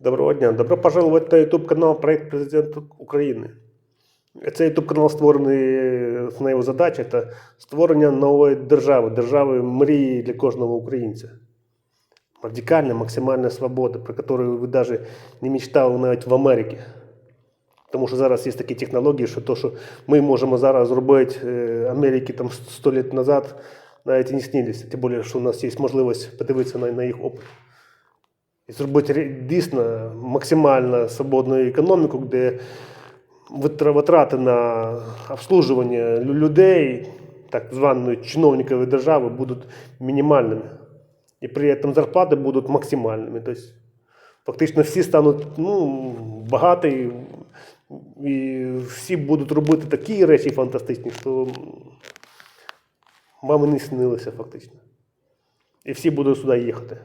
Доброго дня. Добро пожаловать на YouTube канал Проект Президент України. Цей YouTube канал створений, основна його задача це створення нової держави, держави мрії для кожного українця. Радикальна, максимальна свобода, про яку ви навіть не мечтали навіть в Америці. Тому що зараз є такі технології, що то, що ми можемо зараз зробити е, Америки там 100 років назад, навіть і не снилися. Тим більше, що у нас є можливість подивитися на, на їх опит. І зробити дійсно максимально свободну економіку, де витрати на обслуживання лю- людей, так званої чиновникової держави, будуть мінімальними. І при цьому зарплати будуть максимальними. Тобто, фактично всі стануть ну, багаті, і всі будуть робити такі речі фантастичні, що вам і не снилося фактично. І всі будуть сюди їхати.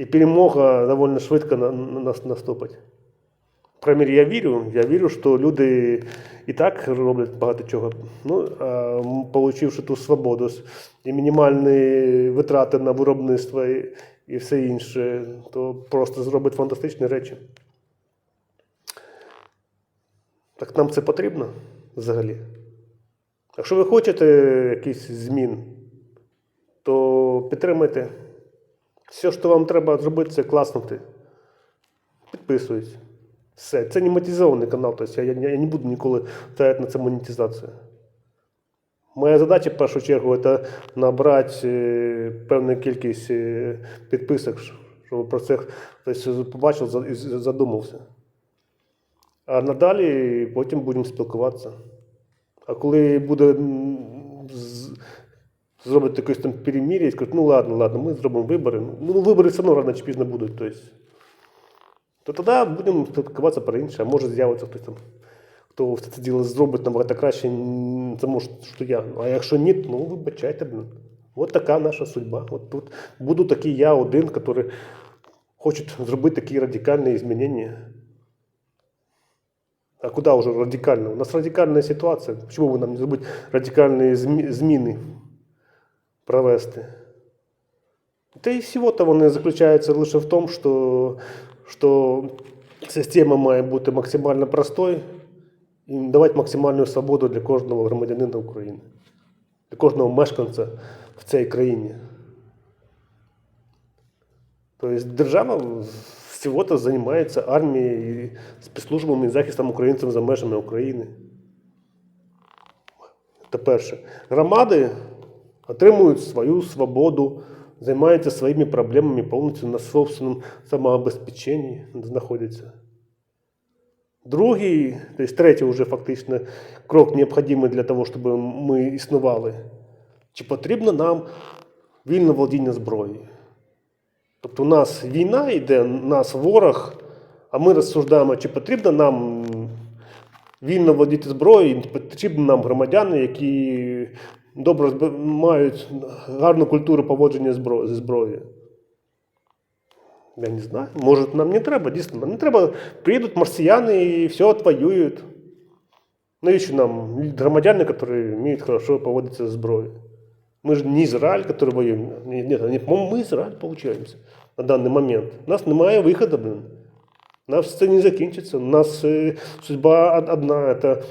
І перемога доволі швидко на, на, нас наступить. Мере, я вірю, я вірю, що люди і так роблять багато чого. Ну, получивши ту свободу і мінімальні витрати на виробництво і, і все інше, то просто зроблять фантастичні речі. Так нам це потрібно взагалі. Якщо ви хочете якісь змін, то підтримайте. Все, що вам треба зробити, це класнути. Підписуйтесь. Все. Це не монетизований канал, тобто я, я, я не буду ніколи ставити на це монетизацію. Моя задача в першу чергу це набрати е, певну кількість е, підписок, щоб про це хтось побачив і задумався. А надалі потім будемо спілкуватися. А коли буде зробить якесь там перемір'я і скажуть, ну ладно, ладно, ми зробимо вибори. Ну, вибори все одно рано чи пізно будуть. Тобто, то тоді будемо спілкуватися про інше, а може з'явиться хтось там, хто все це діло зробить набагато краще, м, тому що що я. А якщо ні, ну вибачайте, блин. От така наша судьба. От тут буду такий я один, який хоче зробити такі радикальні змінення. А куда уже радикально? У нас радикальная ситуация. Почему бы нам не забыть радикальные змі- зміни Провести? Та і всього-то вони заключаються лише в тому, що, що система має бути максимально простою і давати максимальну свободу для кожного громадянина України, для кожного мешканця в цій країні. Тобто держава всього-то займається армією, спецслужбами і захистом українців за межами України. Це перше. Громади отримують свою свободу, займаються своїми проблемами повністю на собственному самообезпеченні знаходяться. Другий, тобто третій вже фактично крок необхідний для того, щоб ми існували. Чи потрібно нам вільне володіння зброєю? Тобто у нас війна йде, у нас ворог, а ми розсуждаємо, чи потрібно нам вільно володіти зброєю, чи потрібні нам громадяни, які добре зб- мають гарну культуру поводження збро- зі зброєю. Я не знаю. Може, нам не треба, дійсно, нам не треба. Приїдуть марсіяни і все отвоюють. Навіщо нам громадяни, які вміють хорошо поводитися з зброєю? Мы же не Израиль, который воюем. Нет, нет, нет, по-моему, мы Израиль получаемся на данный момент. У нас немає виходу, блин. У нас це не закінчиться. У нас е, судьба од- одна. Это,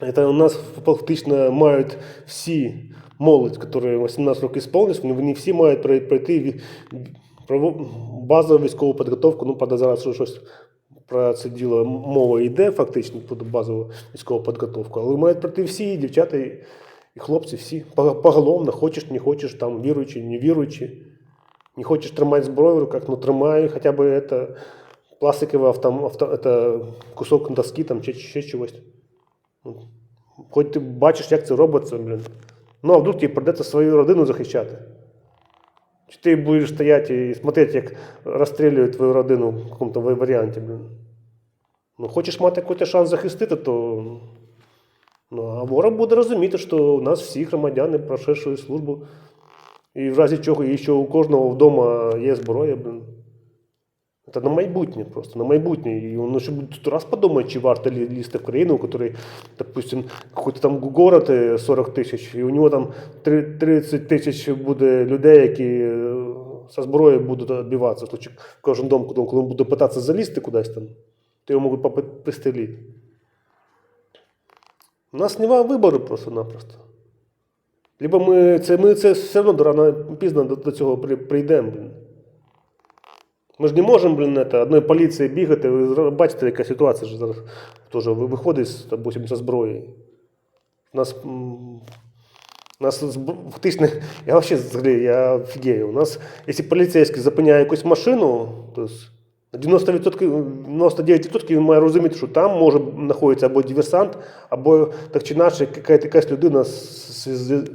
это у нас фактично мають всі молодь, які 18 років сповнились, вони вони всі мають прой- пройти ві- право- базову військову підготовку. Ну, правда, зараз що щось про це діло мова йде, фактично, про базову військову підготовку. Але мають пройти всі, і дівчата, і, і хлопці, всі. Пог- Поголовно, хочеш, не хочеш, там, віруючи, не віруючи. Не хочеш тримати зброю в руках, ну тримай хоча б это, пластиковий авто, авто, это, кусок доски там, чи ще чогось. Ну, Хоч ти бачиш, як це робиться, блін. Ну, а вдруг тобі придеться свою родину захищати. Чи ти будеш стояти і смотрети, як розстрілюють твою родину в якому-то варіанті, блін. Ну, хочеш мати якийсь шанс захистити, то. Ну, а ворог буде розуміти, що у нас всі громадяни прошедшої службу. І в разі чого, і що у кожного вдома є зброя, блін. Це на майбутнє просто, на майбутнє. І воно ще буде тут раз подумає, чи варто лі- лізти в країну, у которой, допустим, какой-то там город е, 40 тисяч, і у нього там 30 тисяч буде людей, які е, со зброєю будуть відбиватися. Случае, в кожен дом, коли він буде питатися залізти кудись там, то його можуть пристрелити. У нас немає вибору просто-напросто. Либо ми це, ми це все одно рано пізно до, до цього прийдемо. Ми ж не можемо, блін, это, одної поліції бігати. Ви бачите, яка ситуація ж зараз теж виходить допустим, зі зброєю. Нас, нас фактично, я взагалі, я офігею. У нас, якщо поліцейський зупиняє якусь машину, то на 90%, 99% він має розуміти, що там може знаходитися або диверсант, або так чи інакше якась, людина,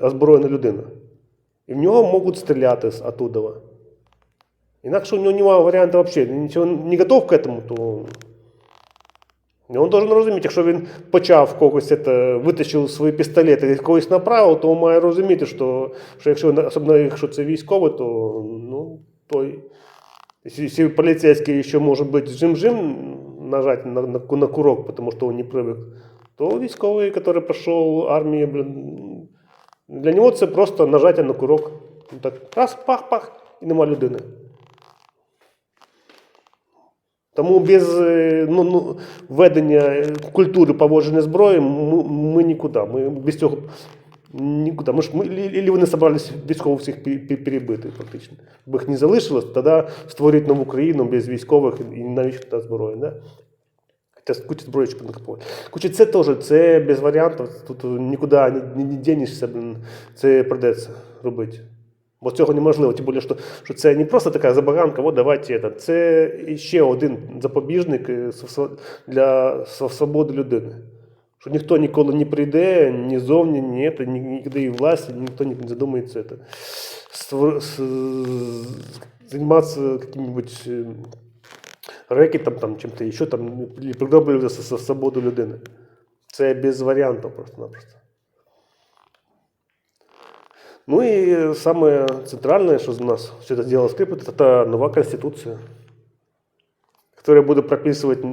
озброєна людина. І в нього можуть стріляти з оттуда. Інакше у нього немає варіанту взагалі. Він нічого не готов к этому, то і Він должен розуміти, якщо він почав когось це, витащив свої пістолети і когось направив, то він має розуміти, що, що якщо особливо якщо це військовий, то ну той. Якщо, якщо поліцейський ще може бути жим-жим нажати на, на, на курок, тому що він не привик, то військовий, який пройшов армію, блін, для нього це просто нажаття на курок. Ну, Так, раз, пах-пах, і нема людини. Тому без е, ну, ну, введення культури поводження зброї ми, ми нікуди. Ми без цього нікуди. Ми ж ми, і вони собрались військових всіх пе- пе- перебити, фактично. Бо їх не залишилось, тоді створюють нову країну без військових і навіщо та зброя. Да? Хоча куча зброї ще накопили. Куча це теж, це без варіантів. Тут нікуди не, не, не дінешся, блін, це придеться робити. Бо цього неможливо. Тим більше, що, що це не просто така забаганка, от давайте це. Це ще один запобіжник е, для свободи людини. Що ніхто ніколи не прийде, ні зовні, ні, це, ні, нікуди і власті, ніхто не задумається це. Заниматься каким-нибудь е, рекетом, там, чим-то еще, там, с- свободу людини. Це без варіантів просто-напросто. Ну и самое центральное, что у нас все это дело скрипит, это нова конституція, которая буде прописувати,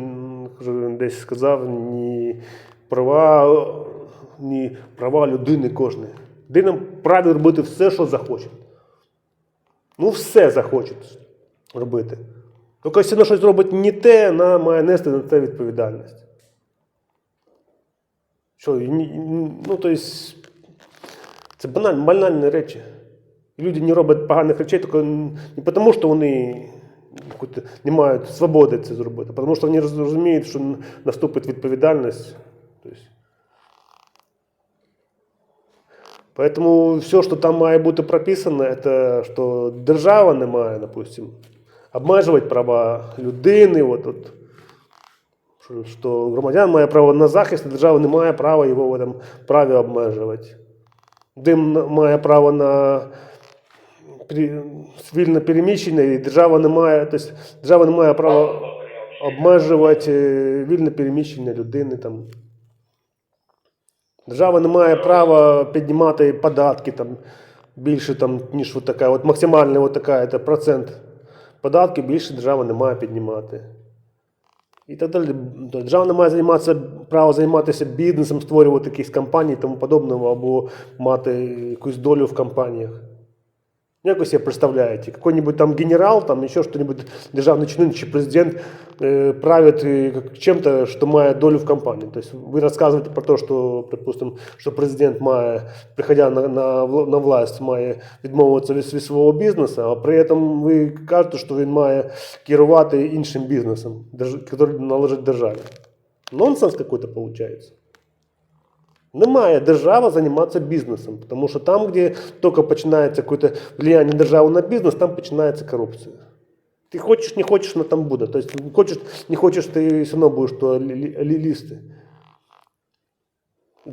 вже десь сказав, ні права, ні права людини кожної. Людина праві робити все, що захоче. Ну, все захоче робити. Тільки якщо вона щось робить не те, вона має нести на це відповідальність. Що, ну, то це банальні, банальні речі. Люди не роблять поганих речей тільки не тому, що вони не мають свободи це зробити, а тому що вони роз- розуміють, що наступить відповідальність. Тобто, Поэтому все, що там має бути прописано, це що держава не має, допустим, обмежувати права людини. От, от, що громадян має право на захист, а держава не має права його в этом праві обмежувати. Дим має право на вільне переміщення, і держава не має, тобто, держава не має права обмежувати е, вільне переміщення людини. Там. Держава не має права піднімати податки там, більше, там, ніж от така, от максимальний от така, це процент податки більше держава не має піднімати. І так далі. Не має займатися, право займатися бізнесом, створювати якісь компанії і тому подобного, або мати якусь долю в компаніях. Як ви себе представляете? Какой-нибудь там генерал, там еще что-нибудь, державный чиновник, чи президент э, правит э, как- чем-то, что має долю в компании. То есть вы рассказываете про то, что, допустим, що президент має, приходя на, на, вла- на власть, має відмовитися від, від свого бізнесу, а при этом ви кажете, що він має керувати іншим бізнесом, держ- який належить державі. Нонсенс какой-то получается. Не має держава займатися бізнесом, тому що там, де тільки починається якесь влияння держави на бізнес, там починається корупція. Ти хочеш, не хочеш, вона там буде. Тобто, хочеш, не хочеш, ти все одно будеш то лізти.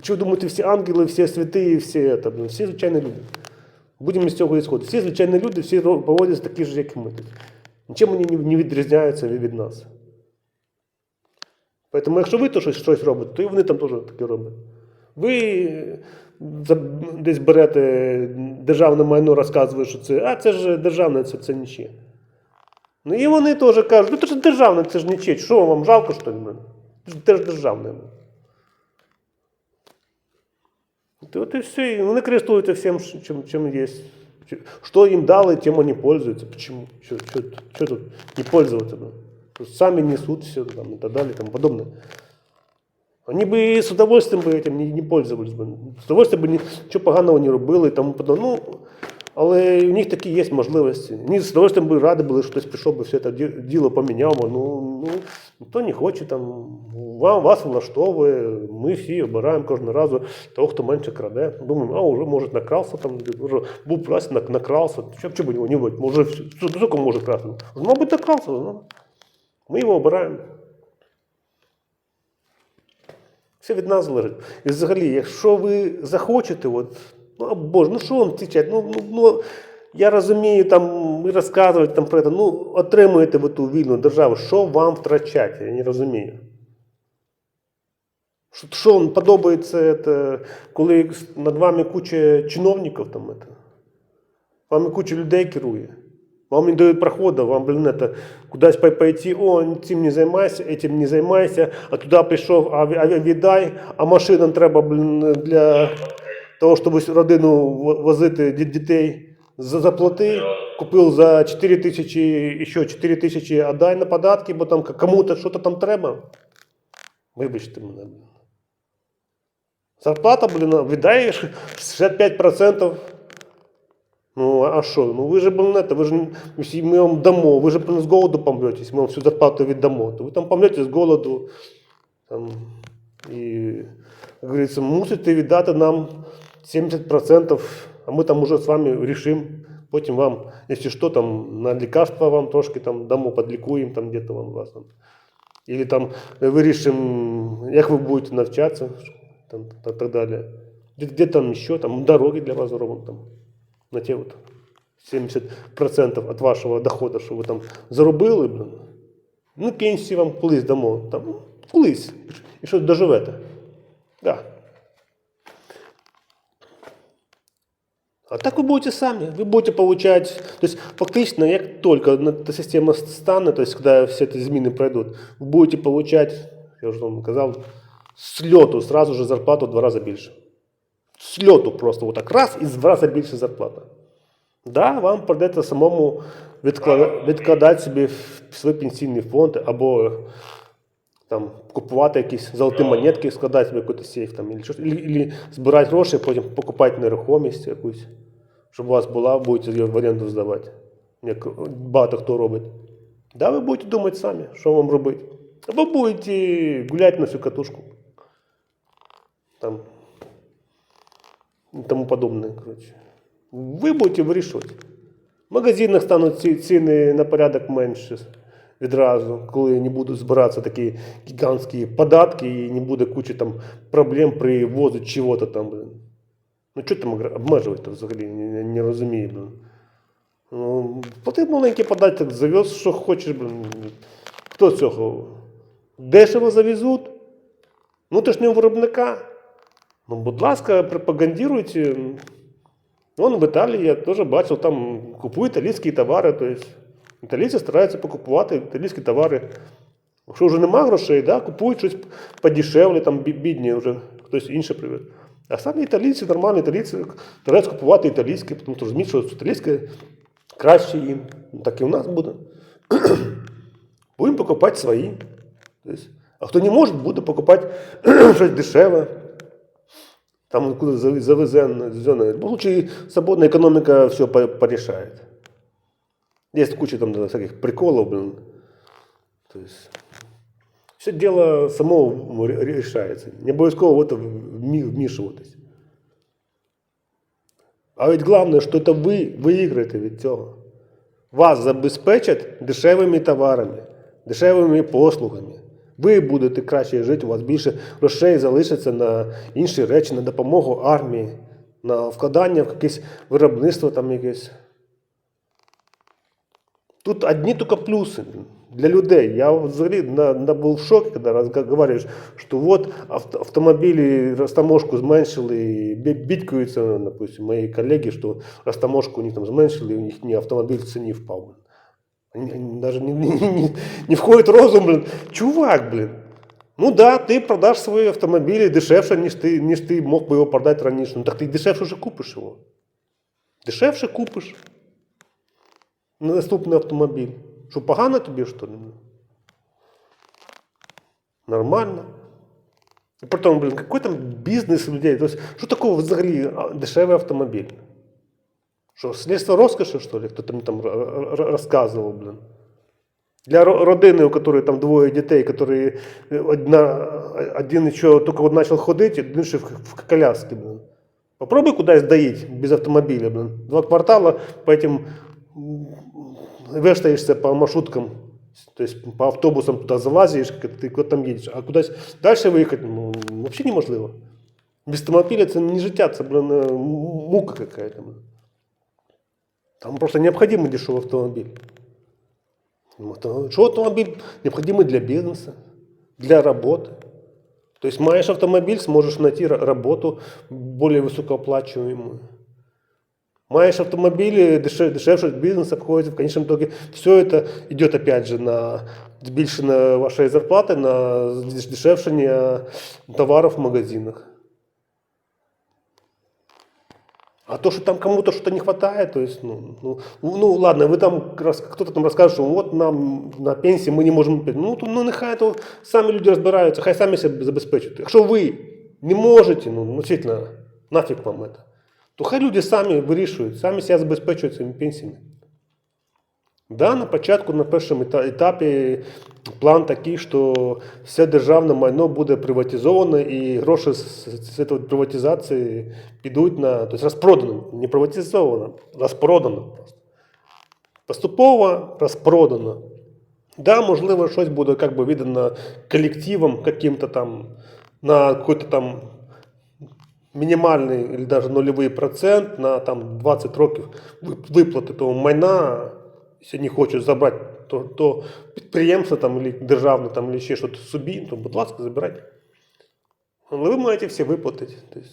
Чого думаєте, всі ангели, всі святі, всі, це, блін, всі звичайні люди. Будемо з цього ісходити. Всі звичайні люди, всі поводяться такі ж, як і ми. Нічим вони не- відрізняються від нас. Тому якщо ви то щось, щось робите, то і вони там теж таке роблять. Ви десь берете державне майно, розказуєте, що це, а це ж державне, це, це ніче. Ну і вони теж кажуть, ну це ж державне, це ж ніче. Що вам жалко, що ли? мене? Це ж теж державне. От, от і все. І вони користуються всім, чим, чим є. Ч- Что им дали, тем они пользуются. Почему? Что, тут не пользоваться? блин? То есть Сами несут все там, и так далее и тому подобное. Они бы с удовольствием бы этим не, не пользовались би. З удовольствием би нічого поганого не робили і тому подобне. Ну, але у них такі є можливості. Вони з удовольствием би раді були, що хтось прийшов би все це діло поміняв. Ну, ну, ніхто не хоче там. Вам вас влаштовує. Ми всі обираємо кожного разу того, хто менше краде. Думаємо, а вже може накрався там, вже був красти, накрався. Що, що б його не? Може, скільки може красти? Мабуть, накрався. Ну. Ми його обираємо. Все від нас залежить. І взагалі, якщо ви захочете, от, ну боже, ну що вам кричать? Ну, ну, ну, я розумію, там, розказують там про це, ну, отримуєте ви ту вільну державу, що вам втрачати? Я не розумію. Що, що вам подобається, це, коли над вами куча чиновників, там, це, вами куча людей керує. Вам не дають проходу, вам, блин, это, кудись пойти, о, цим не займайся, этим не займайся, а туди прийшов, а віддай, а машинам треба, блин, для того, щоб родину возити дітей, за- заплати, купив за 4 тисячі, ще 4 тисячі, а дай на податки, бо там кому-то щось там треба. Вибачте мене. Зарплата, блін, віддаєш 65%. Ну, а що? Ну ви ж блин, это, ви ж ми вам дамо, ви ж з голоду помрете, ми вам всю зарплату віддамо. То ви там помрете з голоду. Там, і, як говориться, мусите віддати нам 70%, а ми там уже з вами рішимо. Потім вам, якщо що, там на лікарства вам трошки там дамо, подлікуємо там где-то вам вас там. Или там вирішимо, як ви будете навчатися, там, та, так далі. Де, де там ще, там дороги для вас зробимо там на те вот 70% от вашого доходу, що ви там заробили, блин, ну пенсію вам колись дамо, там, ну, колись, і що доживете. Да. А так вы будете сами, вы будете получать, то есть фактично, как только эта система станет, то есть когда все эти зміни пройдут, вы будете получать, я уже вам сказал, с лету сразу же зарплату в два раза більше. З льоту просто отак раз і в два рази більше зарплата. Да, вам придеться самому відкла- відкладати собі в свій пенсійний фонд або там, купувати якісь золоті монетки, складати якийсь сейф там, або, щось, або, або збирати гроші, потім покупати нерухомість якусь, щоб у вас була, будете її в оренду здавати. Як багато хто робить. Да, ви будете думати самі, що вам робити. Або будете гуляти на всю катушку. Там, і тому подобне. Коротше. Ви будете вирішувати. В магазинах стануть ціни на порядок менше відразу, коли не будуть збиратися такі гігантські податки і не буде кучі там проблем при ввозі чого-то там. Блин. Ну що там обмежувати взагалі? Не, не, не розумію. Блин. Ну, плати маленький податок, завез, що хочеш, блин. Хто цього? Дешево завезуть? Внутрішнього виробника. Ну, будь ласка, пропагандируйте. Вон в Італії я теж бачив, там купують італійські товари. Тобто італійці стараються покупувати італійські товари. Якщо вже нема грошей, да, купують щось подешевле, там бідні вже хтось інше привез. А самі італійці, нормальні італійці, стараються купувати італійське, тому що розуміють, що італійське краще їм. Ну, Так і у нас буде. Будемо покупати свої. Тобто, а хто не може, буде покупати щось дешеве. Там куда завезено, лучше свободная экономика все порешает. Есть куча там всяких приколов, блин. То есть все дело само ре- решается. Не обов'язково в это вмішуватись. А ведь главное, що це ви виграєте від цього. Вас забезпечать дешевими товарами, дешевими послугами. Ви будете краще жити, у вас більше грошей залишиться на інші речі, на допомогу армії, на вкладання в якесь виробництво там якесь. Тут одні тільки плюси для людей. Я вот взагалі на, на був в шокі, коли розговорюєш, що от авто, автомобілі розтаможку зменшили, і бі- бідкаються, допустим, мої колеги, що розтаможку у них там зменшили, і у них не автомобіль в ціні впав. Они, они даже не, не, не, не входит в розум, блин. Чувак, блин. Ну да, ти продаш свої автомобілі дешевше, ніж ти, ніж ти мог би його продати раніше. Ну так ти дешевше вже купиш його. Дешевше купиш на Наступний автомобіль. Що погано тобі, що ли? Нормально. І при тому, блін, який там бізнес у людей? Тобто, що такого взагалі а, дешевий автомобіль? Що, слідство розкоші, що ли? Хто там, там р- р- розказував, блін? Для родини, у которой там двоє дітей, які одна, один еще только вот начал ходить, один ще в, в коляске, блин. Попробуй кудись доїть без автомобіля, блин. Два квартала по этим вештаешься по маршруткам, то есть по автобусам туда залазишь, ты куда там едешь, а кудись дальше виїхати, ну, вообще неможливо. Без автомобіля це не життя, це, блин, е, мука какая-то. Там просто необходимый дешевый автомобиль. Ну, то- Что автомобиль необходимый для бизнеса, для работы. То есть маешь автомобиль, сможешь найти ра- работу более высокооплачиваемую. Маешь автомобиль, дешев, дешевше бизнес обходится. В конечном итоге все это идет опять же на збільшення вашої зарплати, на здешевшення товаров в магазинах. А то, что там кому-то что-то не хватает, то есть, ну, ну, ну ладно, вы там рас- кто-то там розкаже, що от нам на пенсії ми не можемо пити. Ну, то, ну нехай то самі люди розбираються, хай самі себе забезпечують. Якщо ви не можете, ну, ну действительно, нафіг вам это, То хай люди самі вирішують, самі себе забезпечують своїми пенсіями. Да, на початку, на першому ета- етапі план такий, що все державне майно буде приватизовано і гроші з, цієї приватизації підуть на. Тобто розпродано, не приватизовано, розпродано просто. Поступово розпродано. Да, можливо, щось буде как бы віддано колективом каким-то там на какой-то там мінімальний или даже нульовий процент на там 20 років вип- виплати того майна, не хочуть забрати то, то підприємство там, державне там, или ще щось собі, то, будь ласка, забирайте. Але ви маєте все виплатити. Тобто,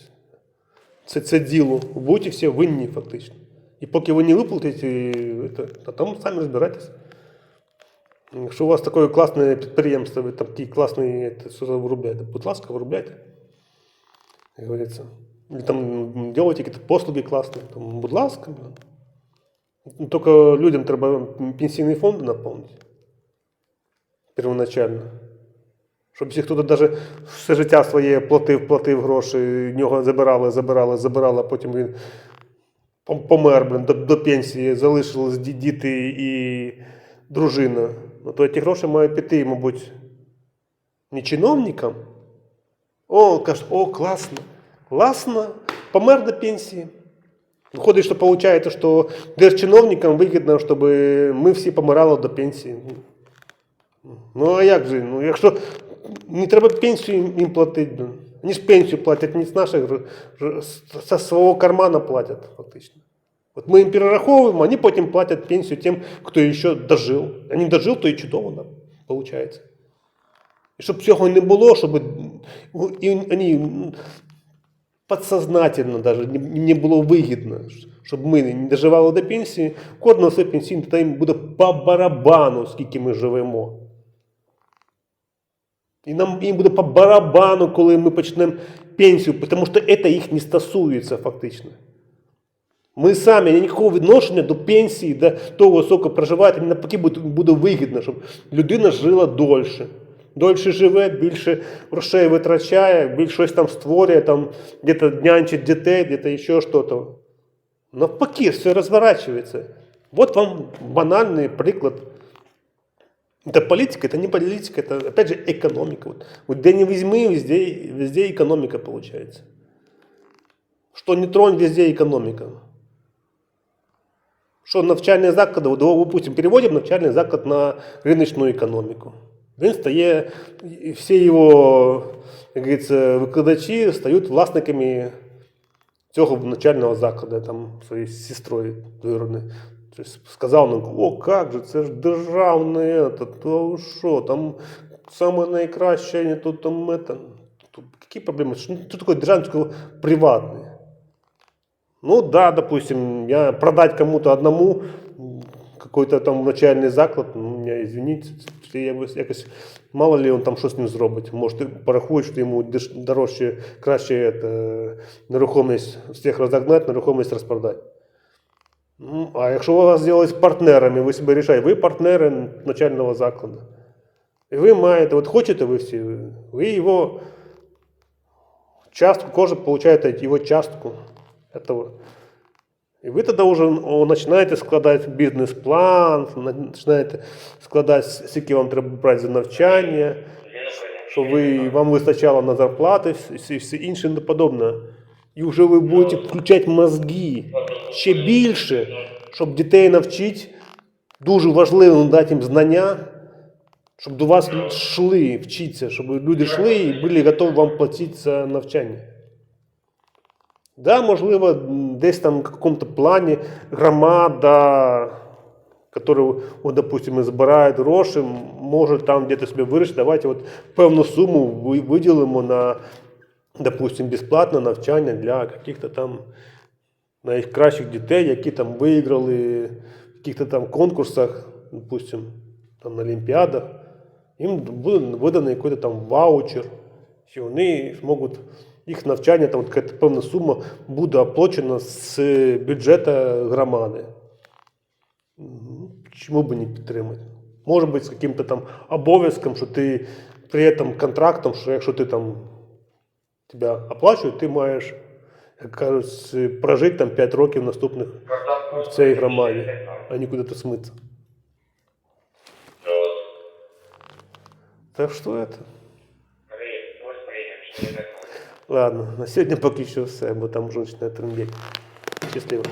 це, це діло. Ви будете всі винні фактично. І поки ви не виплатите, то там самі розбирайтеся. Якщо у вас таке класне підприємство, ви там такий класний це, виробляєте, будь ласка, виробляйте. Як говориться. Или там делайте какие-то послуги классные, там, будь ласка. Ну, Только людям треба пенсійний фонд наповнити. Первоначально. Щоб якщо хтось навіть все життя своє платив, платив гроші, нього забирали, забирали, забирали, а потім він помер блин, до, до пенсії, залишились діти і дружина. Ну, то ті гроші мають піти, мабуть, не чиновникам. О, каже, о, класно, класно, помер до пенсії. Виходить, що виходить, що держчиновникам вигідно, щоб ми всі помирали до пенсії. Ну а як же? Ну, якщо не треба пенсію їм платити, вони ж пенсію платять не з наших з свого кармана платять фактично. От ми їм перераховуємо, вони потім платять пенсію тим, хто ще дожив. А не дожив, то і чудово нам виходить. І щоб цього не було, щоб і вони подсознательно даже не, було вигідно, щоб ми не доживали до пенсії, кожного все пенсійне, то їм буде по барабану, скільки ми живемо. І нам їм буде по барабану, коли ми почнемо пенсію, тому що це їх не стосується фактично. Ми самі ніякого відношення до пенсії, до того скільки проживають, мені навпаки буде вигідно, щоб людина жила дольше. Дольше живе, більше грошей витрачає, більше щось там створює, там где-то нянчить дітей, где-то ще щось. Навпаки, все розворачується. Вот вам банальний приклад. Это политика, это не политика, это опять же экономика. Вот, вот где не возьми, везде, везде экономика получается. Что не тронь, везде экономика. Що навчальний заклад, от, допустим, переводимо навчальний заклад на риночну економіку. Він стає, і всі його, як говориться, викладачі стають власниками цього навчального закладу, там, своєю сестрою двоюродною. Тобто сказав нам, о, як же, це ж державне, это, то ви що, там саме найкраще, не тут там это. Тут, які проблеми? Що, що таке державне, приватне? Ну да, допустим, я продать кому-то одному м, какой-то там начальний заклад, ну, меня извините, це якось, мало ли он там що з ним зробить. Може, порахує, що йому дорожче, краще это, нерухомість всіх розогнати, нерухомість розпродати. Ну, а якщо вас зробили з партнерами, ви себе рішаєте, ви партнери начального закладу. І ви маєте, от хочете ви всі, ви його частку, кожен получаєте його частку этого. І ви тоді вже о, починаєте складати бізнес-план, починаєте складати, скільки вам треба брати за навчання, щоб ви, вам вистачало на зарплати і все інше не подобне. І вже ви будете включати мозги ще більше, щоб дітей навчити. Дуже важливо дати їм знання, щоб до вас йшли вчитися, щоб люди йшли і були готові вам платити за навчання. Да, можливо, м, десь там в каком-то плані громада, которая, вот, допустим, збирає гроші, може там где-то собі вирішити, давайте от певну суму ви- виділимо на, допустим, безплатне навчання для каких-то там найкращих дітей, які там виграли в каких-то там конкурсах, допустим, там на Олімпіадах. Їм буде виданий якийсь там ваучер, що вони зможуть їх навчання, там якась певна сума буде оплачена з бюджету громади. Чому б не підтримати? Може бути з яким-то там обов'язком, що ти при этом контрактом, що якщо ти там тебе оплачують, ти маєш, як кажуть, прожити там 5 років наступних в цій громаді, а не куди-то смитися. Так що это? Ладно, на сьогодні поки що все, бо там вже починає трендіти. Щасливо.